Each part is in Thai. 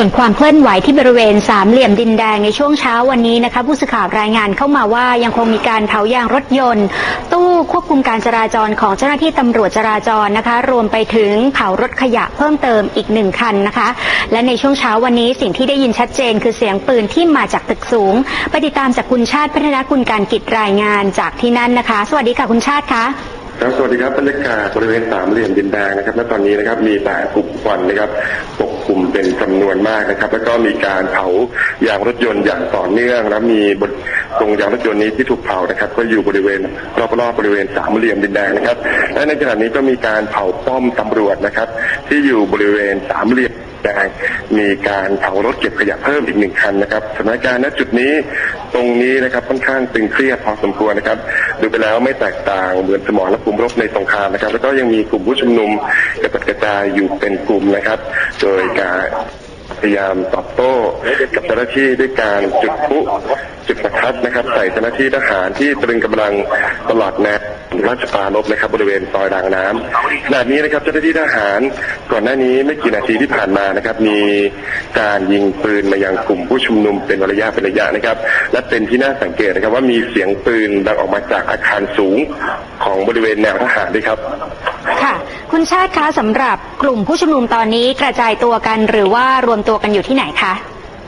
ส่วนความเคลื่อนไหวที่บริเวณสามเหลี่ยมดินแดงในช่วงเช้าวันนี้นะคะผู้สื่อข่าวรายงานเข้ามาว่ายังคงมีการเผายางรถยนต์ ตู้ควบคุมการจราจรของเจ้าหน้าที่ตำรวจจราจรนะคะ รวมไปถึงเผารถขยะเพิ่มเติมอีกหนึ่งคันนะคะ และในช่วงเช้าวันนี้สิ่งที่ได้ยินชัดเจน คือเสียงปืนที่มาจากตึกสูงไปติดตามจากคุณชาติพัฒนาคุณการกิจรายงานจากที่นั่นนะคะ สวัสดีค่ะคุณชาติคะ ครับสวัสดีครับบรรยากาศบริเวณสามเหลี่ยมดินแดงนะครับณตอนนี้นะครับมีแต่กลุ่มควันนะครับปกคลุมเป็นจำนวนมากนะครับ แล้วก็มีการเผายางรถยนต์อย่างต่อเนื่อง แล้วมีบตรงยางรถยนต์นี้ที่ถูกเผานะครับ ก็อยู่บริเวณรอบๆบริเวณสามเหลี่ยมดินแดงนะครับ และในขณะนี้ก็มีการเผาป้อมตำรวจนะครับ ที่อยู่บริเวณสามเหลี่ยม แดงมีการเผารถเก็บขยะเพิ่มอีกหนึ่งคันนะครับสถานการณ์ณจุดนี้ตรงนี้นะครับค่อนข้างตึงเครียดพอสมควรนะครับ ดูไปแล้วไม่แตกต่างเหมือนสมรภูมิรบในสงครามนะครับ แล้วก็ยังมีกลุ่มผู้ชุมนุมกระจัดกระจายอยู่เป็นกลุ่มนะครับ โดยการ พยายามตอบโต้กับเจ้าหน้าที่ด้วยการจุดพลุจุดประทัดนะครับ ใส่เจ้าหน้าที่ทหารที่ตรึงกำลังตลอดแนวราชปารบนะครับบริเวณซอยรางน้ำขณะนี้นะครับเจ้าหน้าที่ทหารก่อนหน้านี้ไม่กี่นาทีที่ผ่านมานะครับ มีการยิงปืนมายังกลุ่มผู้ชุมนุมเป็นระยะเป็นระยะนะครับ และเป็นที่น่าสังเกตนะครับว่ามีเสียงปืนดังออกมาจากอาคารสูงของบริเวณแนวทหารด้วยครับ คุณชาติคะสำหรับกลุ่มผู้ชุมนุมตอนนี้กระจายตัวกันหรือว่ารวมตัวกันอยู่ที่ไหนคะ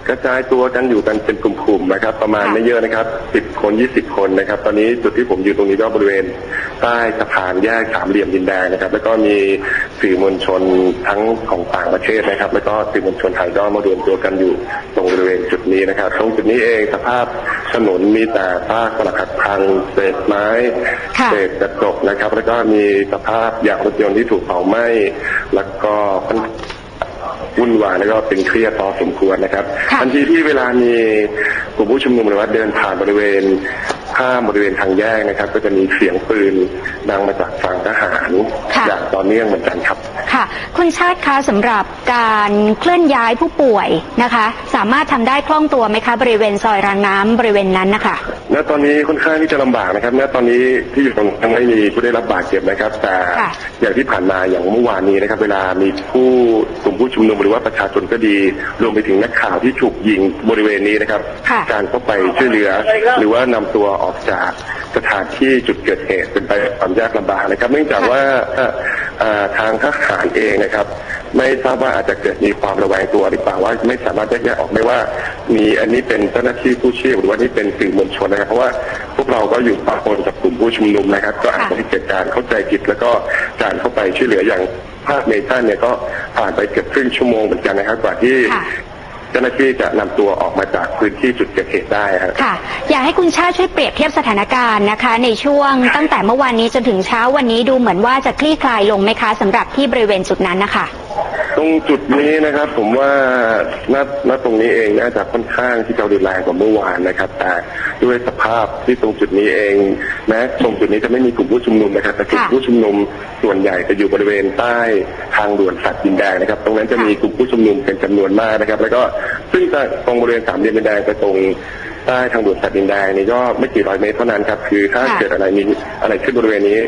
กระจายตัวกันอยู่กันเป็นกลุ่มๆนะครับ ประมาณค่ะ ไม่เยอะนะครับ10คน20คนนะครับ ตอนนี้จุดที่ผมอยู่ตรงนี้ก็บริเวณใต้สะพานแยกสามเหลี่ยมดินแดงนะครับ แล้วก็มีสื่อมวลชนทั้งของต่างประเทศนะครับ แล้วก็สื่อมวลชนไทยก็มารวมตัวกันอยู่ตรงบริเวณจุดนี้นะครับตรงจุดนี้เองสภาพ ถนนมีแต่ซากปรักหักพังเศษไม้ค่ะเศษกระจกนะครับ แล้วก็มีสภาพยางรถยนต์ที่ถูกเผาไหม้แล้วก็ค่อนวุ่นวายแล้วก็เป็นเครียดพอสมควรนะครับค่ะ ทันทีที่เวลามีกลุ่มผู้ชุมนุมหรือว่าเดินผ่านบริเวณ ข้ามบริเวณทางแยกนะครับ ก็จะมีเสียงปืนดังมาจากฝั่งทหารค่ะ อย่างต่อเนื่องเหมือนกันครับ ค่ะ คุณชาติคะสำหรับการเคลื่อนย้ายผู้ป่วยนะคะ สามารถทำได้คล่องตัวไหมคะ บริเวณซอยรางน้ำบริเวณนั้นนะคะ ณตอนนี้ค่อนข้างที่จะลำบากนะครับ ณตอนนี้ที่อยู่ตรงนั้นไม่มีผู้ได้รับบาดเจ็บนะครับ แต่ค่ะ อย่างที่ผ่านมาอย่างเมื่อวานนี้นะครับ เวลามีผู้กลุ่มผู้ชุมนุมหรือว่าประชาชนก็ดี รวมไปถึงนักข่าวที่ถูกยิงบริเวณนี้นะครับ ค่ะ การเข้าไปช่วยเหลือ หรือว่านำตัวออกจากสถานที่จุดเกิดเหตุเป็นไปด้วยความยากลำบากนะครับ เนื่องจากว่าเอ่อเอ่อทางทหารเองนะครับ ไม่ทราบว่าอาจจะเกิดมีความระแวงตัวหรือเปล่าว่าไม่สามารถแยกแยะออกได้ว่า มีอันนี้เป็นเจ้าหน้าที่ผู้ชีพหรือว่านี่เป็นสื่อมวลชนนะครับ เพราะว่าพวกเราก็อยู่ปะปนกับกลุ่มผู้ชุมนุมนะครับ ก็อาจจะเกิดการเข้าใจผิดแล้วก็การเข้าไปช่วยเหลืออย่างภาคเมทันเนี่ยก็ผ่านไปเกือบครึ่งชั่วโมงเหมือนกันนะครับกว่าที่ค่ะ เจ้าหน้าที่จะนำตัวออกมาจากพื้นที่จุดเกิดเหตุได้ครับ ค่ะ อยากให้คุณชาติช่วยเปรียบเทียบสถานการณ์นะคะ ในช่วงตั้งแต่เมื่อวานนี้จนถึงเช้าวันนี้ดูเหมือนว่าจะคลี่คลายลงไหมคะสำหรับที่บริเวณจุดนั้นนะคะ ตรงจุดนี้นะครับ ผมว่าณณตรงนี้เองน่าจะค่อนข้างที่จะรุนแรงกว่าเมื่อวานนะครับ แต่ด้วยสภาพที่ตรงจุดนี้เองแม้ตรงจุดนี้จะไม่มีกลุ่มผู้ชุมนุมนะครับแต่กลุ่มค่ะผู้ชุมนุมส่วนใหญ่จะอยู่บริเวณใต้ทางด่วนสัตว์ดินแดงนะครับ ตรงนั้นจะมีกลุ่มผู้ชุมนุมเป็นจำนวนมากนะครับ แล้วก็ซึ่งจะตรงบริเวณสามเหลี่ยมดินแดงไปตรงใต้ทางด่วนสัตว์ดินแดงนี่ก็ไม่กี่ร้อยเมตรเท่านั้นครับคือถ้าค่ะเกิดอะไรมีอะไรขึ้นบริเวณนี้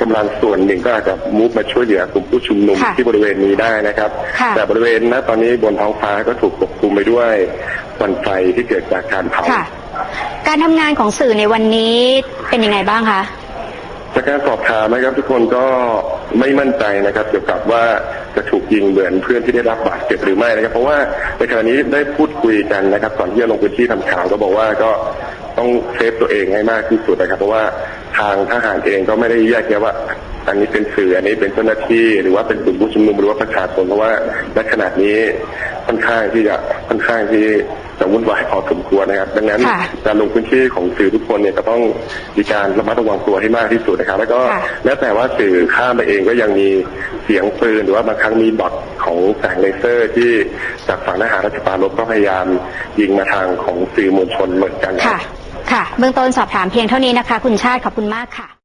กำลังส่วนหนึ่งก็อาจจะมุฟมาช่วยเหลือกลุ่มผู้ชุมนุมค่ะที่บริเวณนี้ได้นะครับค่ะแต่บริเวณณตอนนี้บนท้องฟ้าก็ถูกปกคลุมไปด้วยควันไฟที่เกิดจากการเผาค่ะการทำงานของสื่อในวันนี้เป็นยังไงบ้างคะจากการสอบถามนะครับทุกคนก็ไม่มั่นใจนะครับ เกี่ยวกับว่าจะถูกยิงเหมือนเพื่อนที่ได้รับบาดเจ็บหรือไม่นะครับ เพราะว่าในขณะนี้ได้พูดคุยกันนะครับก่อนที่จะลงพื้นที่ทำข่าวก็บอกว่าก็ ต้องเซฟตัวเองให้มากที่สุดนะครับ เพราะว่าทางทหารเองก็ไม่ได้แยกแยะว่า อันนี้เป็นสื่ออันนี้เป็นเจ้าหน้าที่ หรือว่าเป็นกลุ่มผู้ชุมนุมหรือว่าประชาชนเพราะว่าณขณะนี้ค่อนข้างที่จะค่อนข้างที่จะวุ่นวายพอสมควรนะครับ ดังนั้นค่ะการลงพื้นที่ของสื่อทุกคนเนี่ยก็ต้องมีการระมัดระวังตัวให้มากที่สุดนะครับ แล้วก็ค่ะแม้แต่ว่าสื่อข้ามไปเองก็ยังมีเสียงปืนหรือว่าบางครั้งมีบอทของแสงเลเซอร์ที่จากฝั่งทหารรัชปาลบก็พยายามยิงมาทางของสื่อมวลชนเหมือนกันครับค่ะ ค่ะ เบื้องต้นสอบถามเพียงเท่านี้นะคะ คุณชาติขอบคุณมากค่ะ